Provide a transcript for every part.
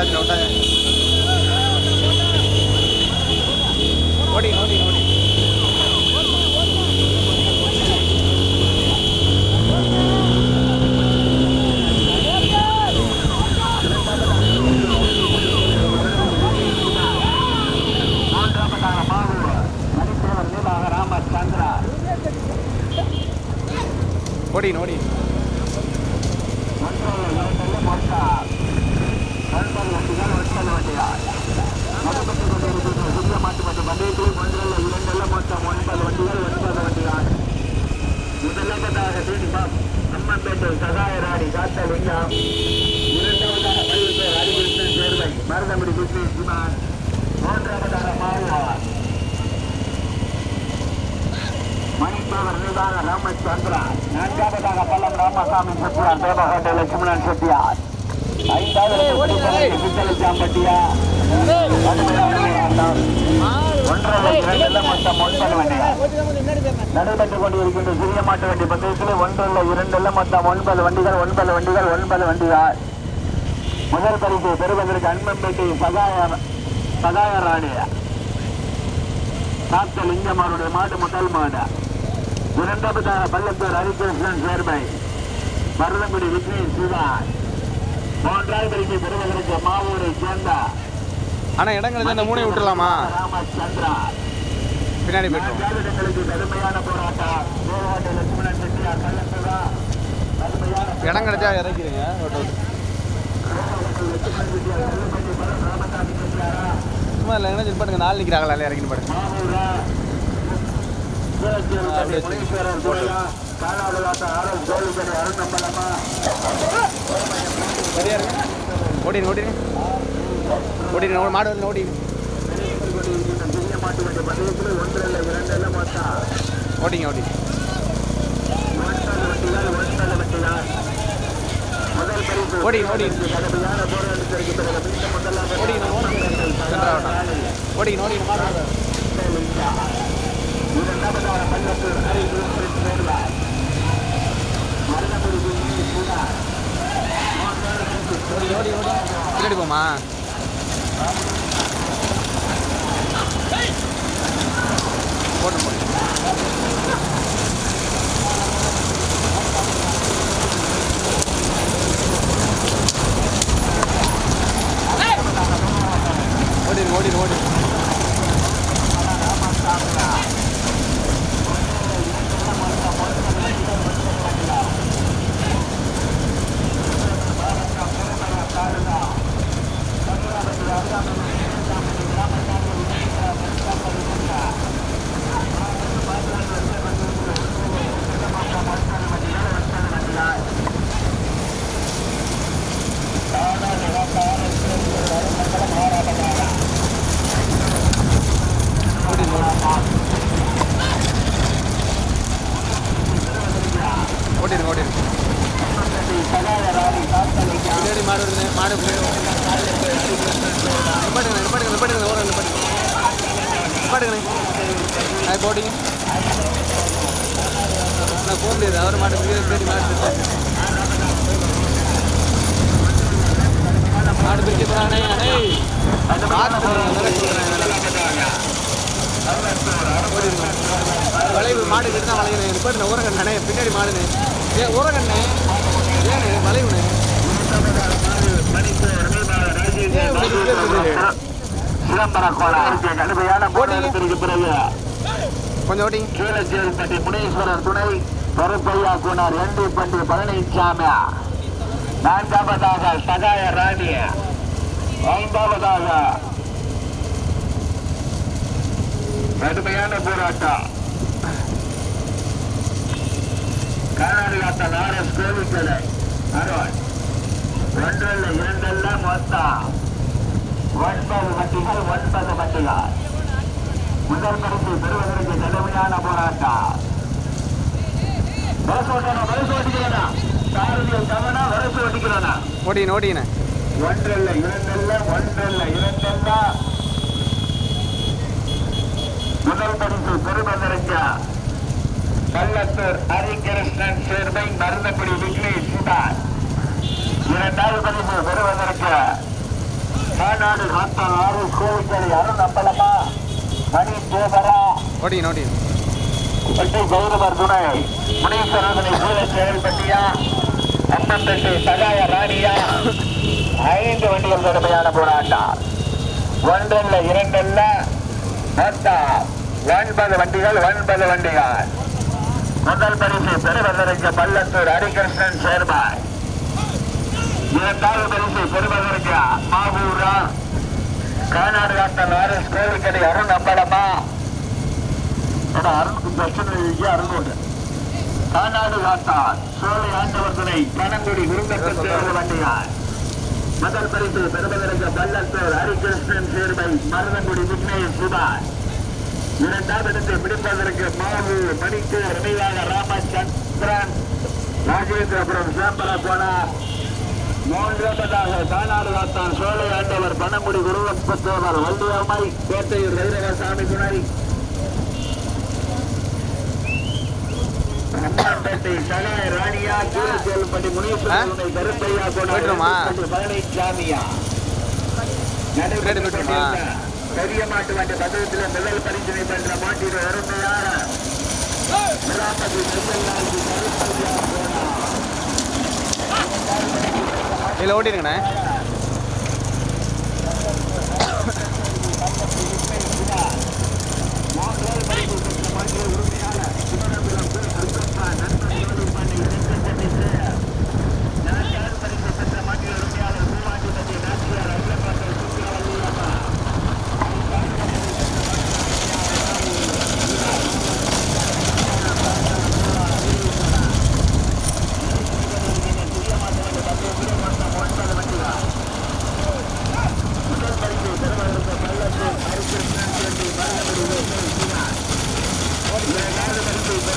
விட்டாச்சு விட்டாச்சு ஓடி ஓடி ஓடி. மூன்றாவதாக மாவு மணித்தேவர் நீலாக ராமச்சந்திரா ஓடி ஓடி ஒன்றாவது இரண்டல்ல மொத்தா ஒன்பது வண்டிகள் ஒன்பது வண்டிகள் நடைபெற்று கொண்டிருக்கின்ற புதிய மாட்டு மன்ற பந்தயத்தில் ஒன்றல்ல இரண்டல்ல மொத்தம் ஒன்பது வண்டிகள் ஒன்பது வண்டிகள் முதலாவதாக சீனிவாஸ் அம்மன்பேட்டை சகாயராணி காத்தலிங்கம் இரண்டாவதாக பள்ளிப்பேர் அறிவுறுத்தல் சேர்வை மருதமுடி கிருஷ்ண சிமான் மூன்றாவதாக மாவுவார் மணிப்பவர் நீதாக ராமச்சந்திரா நான்காவதாக பல்லம் ராமசாமி செட்டியார் தேவகோட்டை லட்சுமணன் செட்டியார் நடைபெற்றுக் கொண்டிருக்கின்ற சிறிய மாட்டு வண்டி பந்தயத்தில் ஒன்றல்ல இரண்டல்ல மொத்தம் ஒன்பது வண்டிகள் ஒன்பது வண்டிகள் ஒன்பது வண்டிகள் முதல் பரிசு பெறுவதற்கு அன்பம்பேட்டை சகாய சகாய ராணி காத்த லிங்கமாருடைய மாடு முதல் மாடு இரண்டாவதாக பள்ளத்தூர் ஹரிகிருஷ்ணன் சேர்மை மருதங்குடி விக்னேஷ் சிவா மூன்றாவது பரிசு பெறுவதற்கு மாவூரை சேர்ந்த இடம் கிடைச்சா இந்த விட்டுறலாமா? ராமச்சந்திரா. பின்னாடி போய்ட்டு கடுமையான போராட்டம். லட்சுமணன் செட்டியார் இடம் கிடைச்சா ஓட்டு சும்மா இல்லை என்ன பாட்டுங்க நாள் நிற்கிறாங்களா இறக்கிட்டு பாருங்க முனீஸ்வரர் கோயிலா. காலாவலாத்த கோவில்படி அருணம்பலமா சரியா இருக்கு ஓடிடுங்க ஓடிடுங்க ஓடிடுங்க ஓடி மாடு வரல ஓடிடுங்க சிறிய மாட்டு ஓடி ஓடி ஓடி ஓடி இரண்டு இல்லை மொத்தம் ஓடிங்க ஓடிங்க ஒன்பது வண்டிகள் ஒன்பது வண்டிகள் முதல் பரிசு ஓடி, ஓடி. கடுமையான போராட்டத்திற்கு பிறகு மீண்டும் முதலாவது ஓடிங்க ஓடிங்க ஓடிங்க ஓடிங்க மாடு வரல. இரண்டாவதாக பள்ளத்தூர் ஹரிகிருஷ்ணன் சேர்வார் மருதமுடி விக்னேஷ் சிவா ஓடி ஓடி ஓடி பின்னாடி போமா போட்டு போட்டு. ஓடிடு ஓடிடு ஓடிடு ஓடிடு ஓடிடு ஓடிடு பின்னாடி மாடு வருது மாடு பின்னாடி நிப்பாட்டுங்க நிப்பாட்டுங்க நிப்பாட்டுங்க ஓரம் நிப்பாட்டுங்க நிப்பாட்டுங்க அது போட்டிங்க நான் போக முடியாது அவர் மாட்டு பின்னாடி பின்னாடி மாடு நிறுத்தாச்சு. பிரிக்க போறானே அண்ணே. மாடு ஓடிடுங்க வளைவு மாடு கிட்ட தான் வளையணும் நிப்பாட்டுங்க ஊரகண்ணே பின்னாடி மாடுனே ஏ ஊரகண்ணே ஏன்னு வளைவுண்ணே சிதம்பர பிறகு கொஞ்சம் ஓட்டிங்க. கீழச்சேரிப்பட்டி முனீஸ்வரர் துணை கருப்பையா குணர் எண்டி பண்டி பழனிசாமி நான்காவதாக சகாய ராணி ஐந்தாவதாக கடுமையான போராட்டம். காலாடியாத்தன் ஆர் எஸ் கோவிக்கலை அருள். ஒன்றல்ல இரண்டல்ல மொத்தம். ஒன்பது வண்டிகள் ஒன்பது வண்டிகள் முதல் பரிசு பெறுவதற்கு கடுமையான போராட்டம். வரசு ஓட்டணும் வரசு ஓட்டிக்கிறனா சாரதியில் தவணா வரசு ஓட்டிக்கிறனா? ஓடிங்க ஓடிங்கண்ணே ஒன்றல்ல இரண்டல்ல ஒன்றல்ல இரண்டல்ல. முதல் பரிசு பெறுவதற்கு பள்ளத்தூர் ஹரிகிருஷ்ணன் சேர்மை மருந்தக்குடி விக்னேஷ் சுதார் இரண்டாவது பரிசு பெறுவதற்கு கண்ணாடி காத்தான் ஆறு கோவிக்கரை அருண் அப்பளமா மணி தேவரா ஓடிங்க ஓடிங்க. பட்டி கௌரவர் துணை முனீஸ்வரனை சூழ செயல்பட்டியா அம்மம்பட்டி சகாய ராணியா? ஐந்து வண்டிகள் கடுமையான போராட்டம். ஒன்றல்ல இரண்டல்ல மொத்தம் ஒன்பது வண்டிகள் ஒன்பது வண்டிகள். முதல் பரிசு பெறுவதற்கு பள்ளத்தூர் ஹரிகிருஷ்ணன் சேர்மாய் இரண்டாவது பரிசு பெறுவதற்கு மாவூரா கானாடு காத்தன் ஆர்எஸ் கோவிக்கடை அருண் அம்பலமா அருணுக்கு பிரச்சனை அருணோடு கானாடு காத்தான் சோழி ஆண்டவர்களை துணை பனங்குடி விருந்தப்பட்டு வண்டியார் முதல் பரிசு பெறுவதற்கு பள்ளத்தூர் ஹரிகிருஷ்ணன் சேர்மை மருதங்குடி விக்னேஷ் சுபாஷ் இரண்டாம் இடத்தை பிடிப்பதற்கு மாவு மணிக்கு நினைவாக ராமச்சந்திரன் ராஜேந்திரபுரம் சேம்பரா போனார் மூன்றாவதாக காத்தான் சோலை ஆண்டவர் பனங்குடி குருவப்பத்தேவர் வள்ளியம்மை கோட்டையூர் அம்மாப்பேட்டை சகாய ராணியா கீழச்சேல்பட்டி முனீஸ்வரன் துணை கருப்பையா? போனார் பழனிசாமியா போயிட்டுருமா? பெரிய மாட்டு வண்டி பதவியில் முதல் பரிசனை பெற்ற மாட்டின் அருமையான விராமதி செல்லல்லாஜி கருப்பையா போனார் இதில் ஓட்டிருங்கண்ணே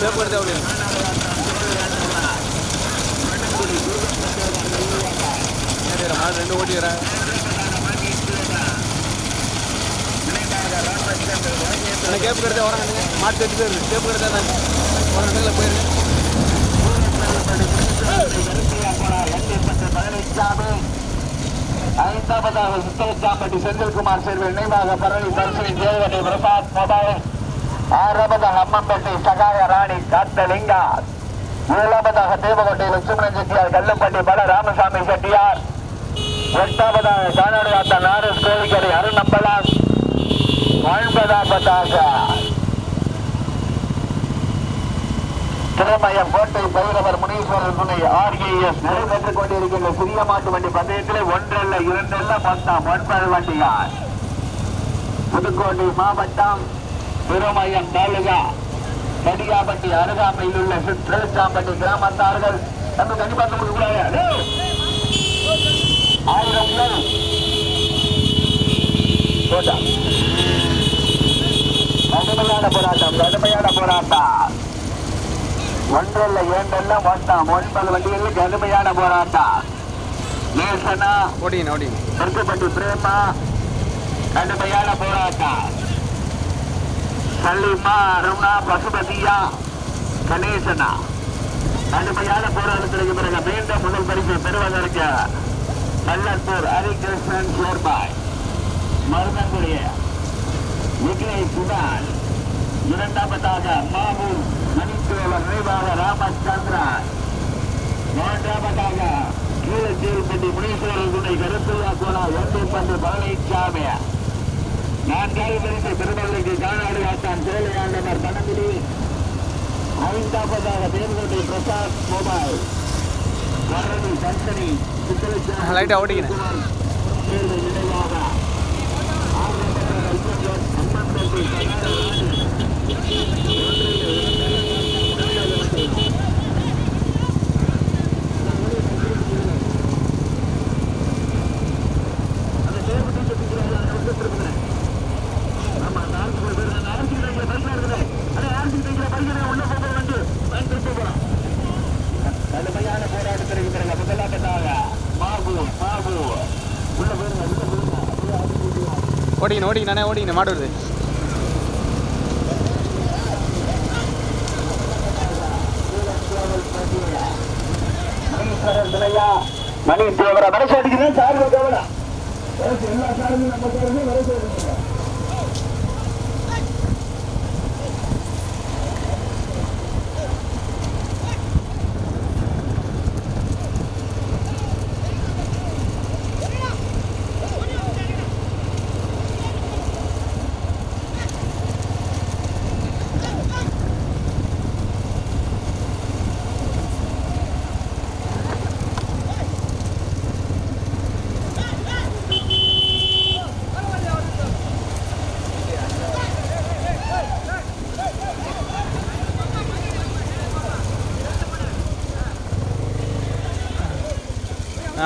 சேப்பு எடுத்து ஓடிடுங்க மாடு ரெண்டு ஓடிடுறேன் எனக்கு கேப்பு கிடைச்சா வரங்க மாட்டு எடுத்து போயிருங்க கேப்பு கிடைச்சா நான் ஒரு இடத்துல போயிருங்க ஐந்தாவதாக சுத்தரச்சாம்பட்டி செந்தில்குமார் சேர்வில் நினைவாக பரவி பரிசனை தேவதை பிரசாத் மொபைல். ஆறாவதாக அம்மம்பேட்டை சகாய ராணி காத்தலிங்கா ஏழாவதாக தேவகோட்டை லட்சுமணன் செட்டியார் கல்லுப்பட்டி பல ராமசாமி செட்டியார். எட்டாவதாக கானாடு காத்த நாரஸ் கோழிக்கரை அருணம்பலம் ஒன்பதாவதாக திருமயம் கோட்டை பைரவர் முனீஸ்வரர் துணை ஆர்ஏஎஸ் நடைபெற்றுக் கொண்டிருக்கின்ற சிறிய மாட்டு வண்டி பந்தயத்திலே ஒன்றல்ல இரண்டல்ல பத்தாம் ஒன்பது வண்டியார். புதுக்கோட்டை மாவட்டம் திருமயம் தாலுகா கடியாப்பட்டி அருகாமையில் உள்ள சித்திரச்சாம்பட்டி கிராமத்தார்கள். நம்ம கண்டிப்பா கொடுக்கூடாது ஆயிரம் பேர். போட்டா. கடுமையான போராட்டம் கடுமையான போராட்டம். ஒன்றல்ல இரண்டல்ல மொத்தம் ஒன்பது வண்டிகளில் கடுமையான போராட்டம். நேசனா ஓடிங்க திருப்பட்டி பிரேமா கடுமையான போராட்டம். கல்லிமா அருணா பசுபதியா கணேசனா? கடுமையான போராட்டத்திற்கு பிறகு மீண்டும் முதல் பரிசு பெறுவதற்கு பள்ளத்தூர் ஹரிகிருஷ்ணன் சேர்பாய் மருதங்குடிய விக்னேஷ் சுதான் இரண்டாவதாக மாபு மணித்தேவர் நினைவாக ராமச்சந்திரன் மூன்றாவதாக கீழச்சேரிப்பட்டி முனீஸ்வரன் துணை கருத்துள்ளா கோலா ஒன்று பந்து பழனிசாமி நான்காவது பரிசு பெருமகளுக்கு காணாடு ஆட்டான் சோழையாண்டவர் பணமுடி ஐந்தாவதாக தேவகோட்டை பிரசாத் கரணி தர்ஷனி சித்திரச்சாமி லைட்டா ஓடிக்கிறேன் தேர்வு நினைவாக. ஆறாவதாக ஐயப்பன் அம்மன்பட்டி சகாய கடுமையான போராட்டத்திற்கு பிறகு முதலாவதாக மாபு மாபு உள்ள போயிருங்க உள்ள போயிருங்க ஓடிங்க ஓடிங்க நானே ஓடிங்க மாடு வருது மணி தேவரா மனசு அடிக்கிறேன் சார் தேவரா எல்லா காரங்களும் நம்ம காரங்களும் மனசு அடிக்கிறேன்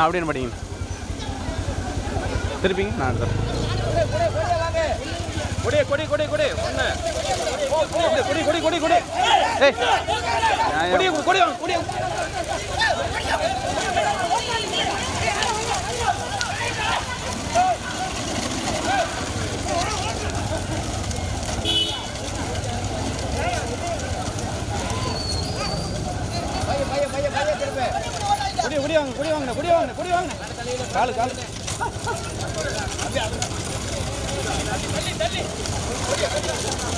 அப்படின்னு படிங்க திருப்பிங்க. நான் எடுத்துறேன் கொடி கொடி கொடி கொடி. ஒன்று கொடி கொடி கொடி கொடி. ஏய். கொடி கொடி கொடி. குடி குடி வாங்க குடி வாங்க குடி வாங்க குடி வாங்க காலு காலு. நான்காவதாக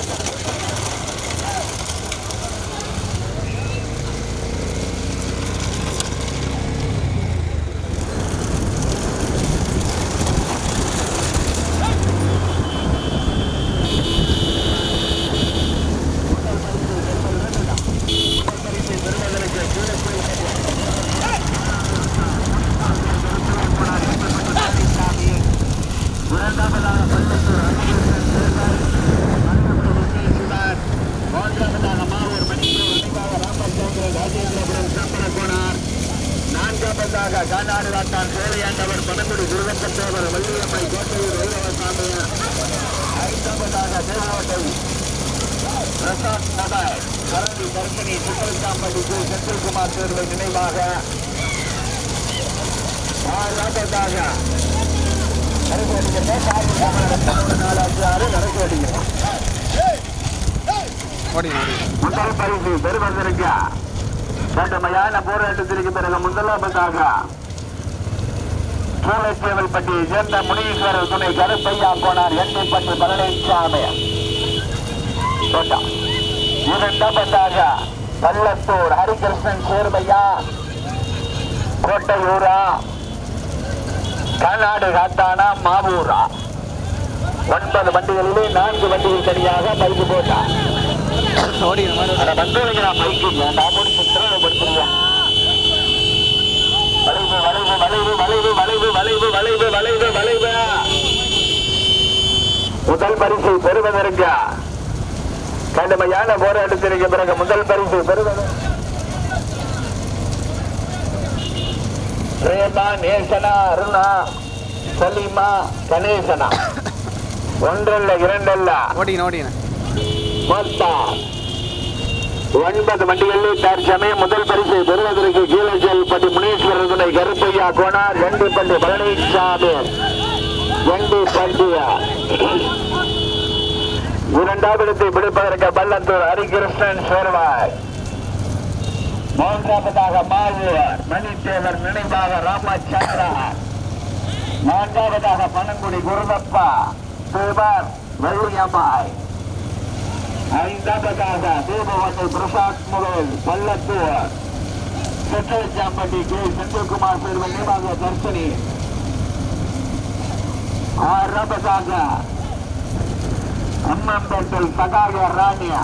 வள்ளுவரப்பை கோட்டையூர் வீரவ சாமிய ஐந்தாவதாக தேவாவட்டை பிரசாத் நகர் கரடி கர்ப்பிணி சுப்பரசாம்பட்டிக்கு செந்தில்குமார் தேர்வை நினைவாக ஆறாவதாக நடக்கு அடிக்கிறோம் நாலாவது ஆறு நடக்கு அடிக்கிறோம் முதல் பரிசு பெருமந்திருக்க சட்டமையான போராட்டத்திற்கு பிறகு முதலாவதாக சூளச்சேவல்பட்டியை சேர்ந்த முனீஸ்வரர் துணை கருப்பையா போனார் எண்ணிப்பட்டு பழனிசாமி. இரண்டாவதாக பள்ளத்தூர் ஹரிகிருஷ்ணன் சேர்வையா கோட்டையூரா. கர்நாடு காத்தானா மாவூரா. ஒன்பது வண்டிகளிலே நான்கு வண்டிகள் தனியாக பைக்கு போட்டார் பைக்கு நான் முடிச்சு திறமைப்படுத்துறியா வளைவு வளைவு வளைவு வளைவு வளைவு வளைவு வளைவு. முதல் பரிசு பெறுவதற்கு கடுமையான போராட்டத்திற்கு பிறகு முதல் பரிசு பெறுவது. பிரேமா நேசனா அருணா சலீமா கணேசனா. ஒன்றல்ல இரண்டல்ல. மொத்தம் ஒன்பது வண்டிகளில் தற்சமயம் முதல் பரிசை பெறுவதற்கு கீழச்செல்பட்டி முனீஸ்வரர் துணை கருப்பு கருப்பையா கோனார் எண்டிப்பள்ளி பழனிசாமி. எண்டிப்பள்ளியா இரண்டாவது இடத்தை பிடிப்பதற்கு பள்ளத்தூர் ஹரிகிருஷ்ணன் சேர்வாய். மூன்றாவதாக மாவூர் மணித்தேவர் நினைவாக ராமச்சந்திரா. நான்காவதாக பனங்குடி குருதப்பா தேவர் வெள்ளியம்மாய் ஐந்தாவதாக தீபவட்டை பிரசாத் முகல் பள்ளத்தூர். செட்டச்சாம்பட்டி கே செந்தில்குமார் சேர்வன் நினைவாக தர்ஷினி ஆறாவதாக அம்மம்பேட்டை சகாய ராணியா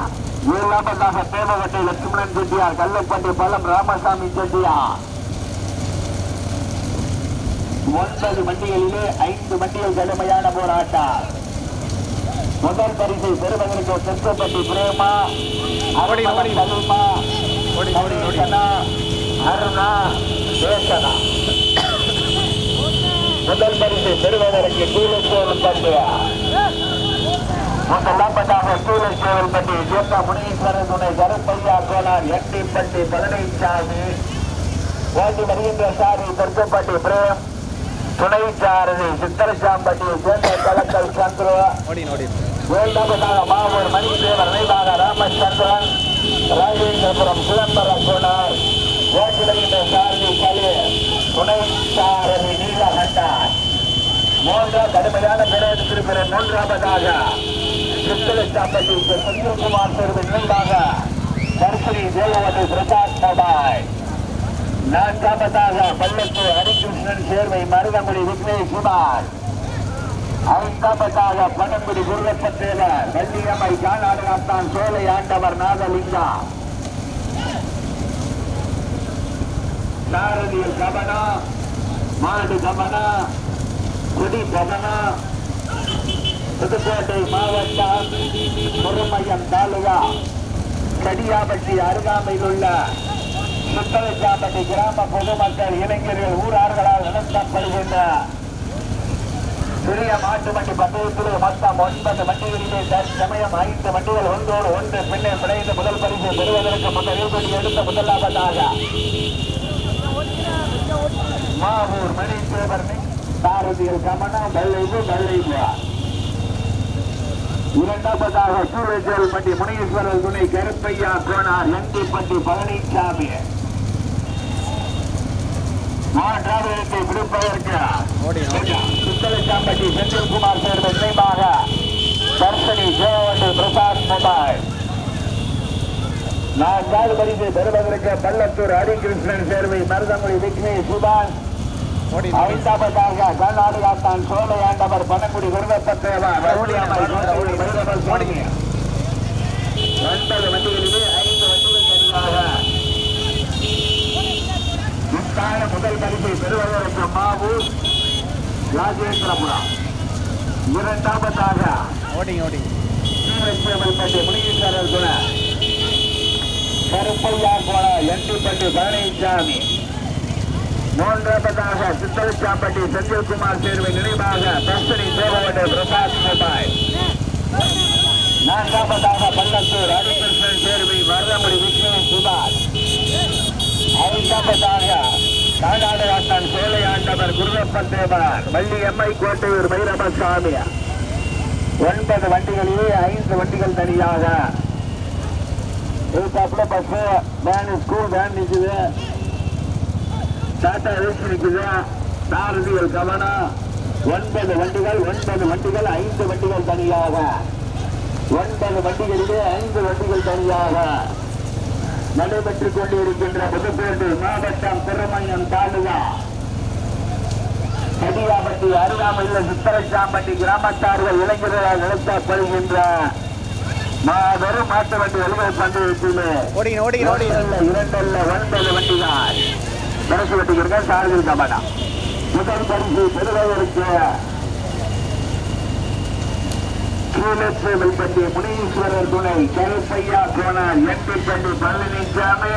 ஏழாவதாக தேவகட்டை லட்சுமணன் செட்டியார் கல்லப்பட்டி பள்ளம் ராமசாமி செட்டியார். ஒன்பது வண்டிகளிலே ஐந்து வண்டிகள் கடுமையான போராட்டம். முதல் பரிசை பெறுவதற்கு செங்கப்பட்டி பிரேமா. ஓடி, ஓடி. சலுமா. அருணா தேசனா. முதல் பரிசை பெறுவதற்கு கீழச்சேவல் பட்டியா முதலாவதாக கீழச்சேவல் பட்டி ஜேப்பா முனீஸ்வரன் துணை கருப்பையா கோலார் எட்டிப்பட்டி பழனிசாமி ஓட்டி வருகின்ற சாரி தெற்கப்பட்டி பிரேம் துணை சாரதி சித்தரசாம்பட்டியை சேர்ந்த கலக்கல் சந்துரு. இரண்டாவதாக மாவூர் மணிதேவர் நினைவாக ராமச்சந்திரன். ராஜேந்திரபுரம் சிதம்பரம் குணர் துணைத்தாரதி நீலகண்டார் மூன்றாம் கடுமையான பிறகு பெறும் மூன்றாவதாக சித்தலச்சாப்பட்டி செந்தில்குமார் பெறும் நினைவாக தர்சிரி தேவவதி பிரகாஷ் சபாய் நான்காவதாக பள்ளத்து ஹரிகிருஷ்ணன் சேர்வை மருதமொழி விக்னேஷ் குமார் ஐந்தாவதாக பணங்குடி குருவப்பட்டேவர் வள்ளியம்மை காலாடுகாத்தான் சோலை ஆண்டவர் நாகலிங்கம் சாரதியில் கவனம் மாடு கவனம் குடி கவனம் புதுக்கோட்டை மாவட்டம் பொறுமையம் தாலுகா கடியாபட்டி அருகாமையில் உள்ள சுத்தலச்சாப்பட்டி கிராம பொதுமக்கள் இளைஞர்கள் ஊரார்களால் நடத்தப்படுகின்ற சிறிய மாட்டு வண்டி பந்தயத்தில் மொத்தம் ஒன்பது வண்டிகளிலே தற்சமயம் ஐந்து வண்டிகள் ஒன்றோடு ஒன்று பின்னே பிணைந்து முதல் பரிசு பெறுவதற்கு முன்னர் கொடி எடுத்த முதலாவதாக மாவூர் மணி தேவர் சாரதியில் கமனம் வெள்ளைவு வெள்ளைவு இரண்டாவதாக சூழல் பட்டி முனீஸ்வரர் துணை கருப்பையா கோனார் எந்திப்பட்டி பழனிசாமி மாற்றாவிடத்தை விடுப்பதற்கு சித்தலச்சாம்பட்டி செந்தில்குமார் சேர்ந்த நினைவாக தர்சனி ஜோவண்டு பிரசாத் மொபைல். நான்காவது பரிசு பெறுவதற்கு பள்ளத்தூர் ஹரிகிருஷ்ணன் சேர்வை மருதமொழி விக்னேஷ் சுபாஷ். ஐந்தாவதாக கர்நாடகாத்தான் சோலை ஆண்டவர் பணங்குடி குருவப்பத்தேவர் சுவாமி. ஒன்பது வண்டிகளிலே ஐந்து வண்டிகள் சரியாக முத்தான முதல் பரிசை பெறுவதற்கு மாவு ராஜேந்திரபுரம். இரண்டாவதாக ஓடிங்க ஓடிங்க ஸ்ரீலட்சுமல்பட்டி முனீஸ்வரர் குண கருப்பையா கோண எண்டிப்பட்டி பழனிசாமி மூன்றாவதாக சித்தலச்சாப்பட்டி செந்தில்குமார் சேர்வை நினைவாக தர்சனி தேவவட பிரசாத் கோபாய் நான்காவதாக பள்ளத்தூர் ஹரிகிருஷ்ணன் தேர்வை வரதமுடி விஷ்ணு குமார். ஐந்தாவதாக கர்நாடகாத்தான் சோலை ஆண்டவர் குருவப்பன் தேவர் வள்ளியம்மை கோட்டையூர் பைரவசாமி. ஒன்பது வண்டிகளிலே ஐந்து வண்டிகள் தனியாக. இதுக்கப்புறம் பஸ் வேன் ஸ்கூல் வேன் நிற்குது டாடா ஏசி நிற்குது சாரதிகள் கவனம் ஒன்பது வண்டிகள் ஒன்பது வண்டிகள் ஐந்து வண்டிகள் தனியாக. ஒன்பது வண்டிகளிலே ஐந்து வண்டிகள் தனியாக. நடைபெற்றுக் கொண்டிருக்கின்ற புதுக்கோட்டை மாவட்டம் திருமயம் தாலுகா. கடியாப்பட்டி அருகாமையில் சித்தரச்சாம்பட்டி கிராமத்தார்கள் இளைஞர்களால் நடத்தப்படுகின்ற மாபெரும் மாட்டு வண்டி எழுபது பந்தயத்திலே இரண்டல்ல ஒன்பது வண்டிகள் பரிசு வண்டிகள் இருக்க மாட்டான். முதல் பரிசு பெறுவதற்கு கீழச்சேவல்பட்டி முனீஸ்வரர் துணை கருப்பையா கோனார் எட்டிப்பட்டி பழனிசாமி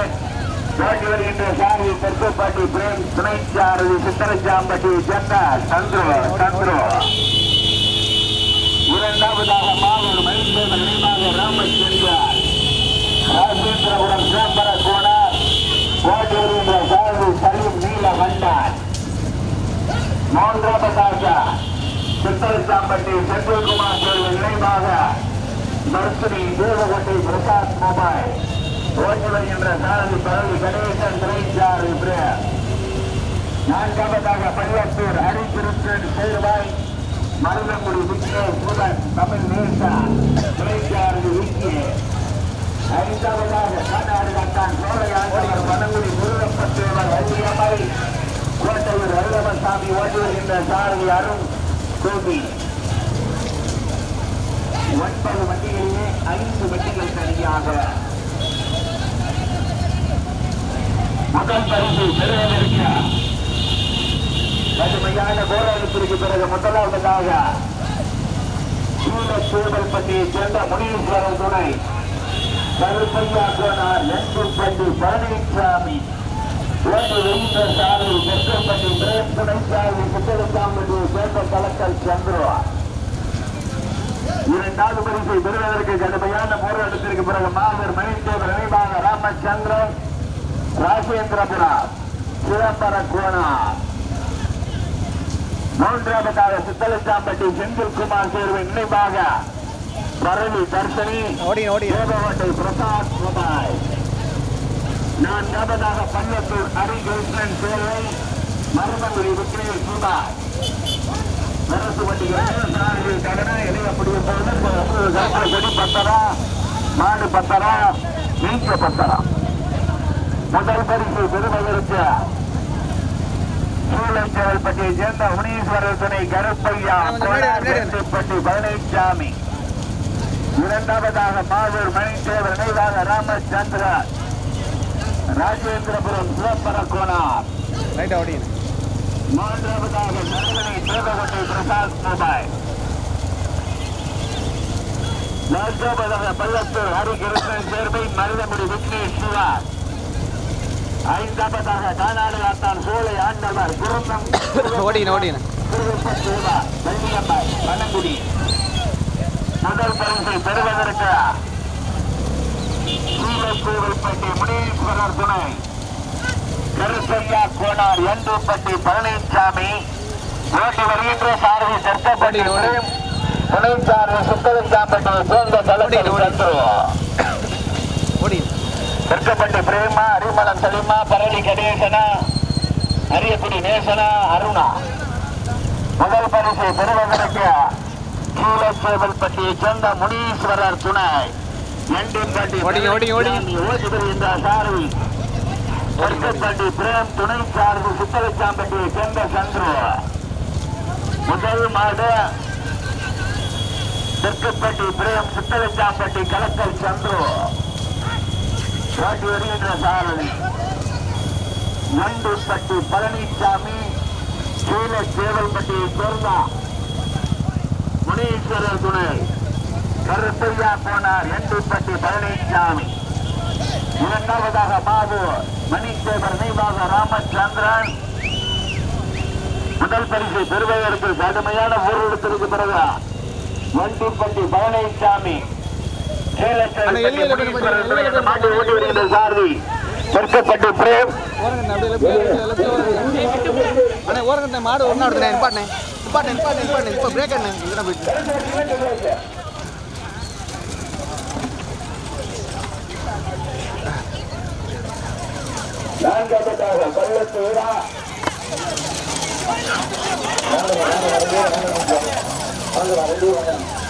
ஓட்டி வருகின்ற சாரி தெற்குப்பட்டி பிரேம் துணை சாரதி சித்தரச்சாம்பட்டி சென்ன சந்துரு சந்துரு. இரண்டாவதாக மாவூர் மகிழ்ந்த நினைவாக ராமச்சந்திரன் ராஜேந்திரபுரம் சிதம்பர கோணார் ஓட்டி வருகின்ற சாரதி சலீம் நீல வண்டான் மூன்றாவதாக சித்தரிசாம்பட்டி செந்தில்குமார் தேர்வு நினைவாக நர்சரி தேவகோட்டை பிரசாத் மொபைல் ஓட்டி வருகின்ற சாரதி பரவி கணேசன் திரைச்சார் என்று நான்காவதாக பள்ளத்தூர் ஹரிகிருஷ்ணன் சேர்வாய் மருதங்குடி விக்னேஷ் முதன் தமிழ் நேசா திரைச்சாரதி விக்கி. ஐந்தாவதாக காட்டாடு கர்நாடகத்தான் சோழையாண்டவர் வனங்குடி முருகப்பத்தேவர் வள்ளியம்மை. அருளவசாமி ஓட்டி வருகின்ற சாரதி அருண் கோபி. ஒன்பது வண்டிகளிலே ஐந்து வண்டிகள் தனியாக முதல் பரிசு பெறுவதற்கு கடுமையான போராட்டத்திற்கு பிறகு முதலாவதாக சூழச்சூழல்பட்டியை சேர்ந்த முனீஸ்வரன் துணை. கருப்பையா கோனார் எம்புப்பட்டி பழனிசாமி ஓட்டு வெயின்ற சாலை தெற்கப்பட்டி பிரேம் துணைசாலை புத்தகசாம்பட்டியை சேர்ந்த கலக்கல் சந்திரா. இரண்டாவது பரிசை பெறுவதற்கு கடுமையான போராட்டத்திற்கு பிறகு மாதர் மணிதேவர் நினைவாக ராமச்சந்திரன் ராஜேந்திரபுரம் சிதம்பர கோனார் மூன்றாவதாக சித்தலச்சாம்பட்டி செந்தில்குமார் தேர்வு நினைவாக தேவகோட்டை பிரசாத் நான்காவதாக பள்ளத்தூர் ஹரிகிருஷ்ணன் சேவை மருதங்குடி விக்னேஷ் சுபாஷ் அரசு வண்டிகள் சாரதி கடனை போது பத்தரா மாடு பத்தரா நீச்ச பத்தரா. முதல் பரிசு பெறுவதற்கு சூளைச்சேவல்பட்டியை சேர்ந்த முனீஸ்வரர் துணை கருப்பையா பட்டி பழனிசாமி இரண்டாவதாக மாவூர் மணித்தேவர் நினைவாக ராமச்சந்திரன். ராஜேந்திரபுரம் சிவப்பர கோனார். ரைட்டாக ஓடிங்க மூன்றாவதாக நரவனை தேவகோட்டை பிரசாத் மொபைல் நான்காவதாக பள்ளத்தூர் ஹரிகிருஷ்ணன் சேர்வை மருதமுடி விக்னேஷ் சிவா. ஐந்தாவதாக கானாடுகாத்தான் சோலை ஆண்டவர் குருந்தம் திருவப்ப சிவா வெள்ளியம்மாள் மணங்குடி. முதல் பரிசை பெறுவதற்கு? சூழக்கூவல்பட்டி முனீஸ்வரர் துணை. கருப்பையா கோனார் எண்டுப்பட்டி பழனிசாமி. ஓட்டி வருகின்ற சாரதி தெற்கப்பட்டி துணைச்சாரதி சுத்தலிசாம்பட்டி சோந்த தளத்தில் வந்துருவோம் ஓடிங்க தெற்கப்பட்டி பிரேமா அரிமளம் சலிமா பரளி கணேசனா அரியக்குடி நேசனா அருணா. முதல் பரிசை பெறுவதற்கு கீழச்சேவல்பட்டியை சேர்ந்த முனீஸ்வரர் துணை. ஓடிங்க, ஓடிங்க, ஓடிங்க. ஓட்டி வருகின்ற சாரதி. தெற்கப்பட்டி பிரேம் துணை சாரதி சுத்தலிசாம்பட்டியை சேர்ந்த சந்துரு முதல் மாடு தெற்குப்பட்டி பிரேம் சுத்தலிச்சாம்பட்டி கலக்கல் சந்துரு. ஓட்டி வருகின்ற சாரதி. நண்டுப்பட்டி பழனிசாமி கீழ சேவல்பட்டியை சேர்ந்த முனீஸ்வரர் துணை. கருத்தரியா போனார் எண்டிப்பட்டி பழனிசாமி இரண்டாவதாக பாபு மணிசேகர் நினைவாக ராமச்சந்திரன். முதல் பரிசு பெறுவதற்கு கடுமையான ஊரடத்திற்கு பிறகு வண்டிப்பட்டி பழனிசாமி மாட்டு ஓட்டி வருகின்ற சாரதி சொற்கப்பட்டு பிரேம். மாடு ஒன்னா நிப்பாட்டேன் நிப்பாட்டேன் நிப்பாட்டேன் நிப்பாட்டேன் இப்போ பிரேக் என்ன போயிட்டு நான்காவதாக பள்ளத்து வீரா வாங்க வாங்க வாங்க வாங்க வாங்க.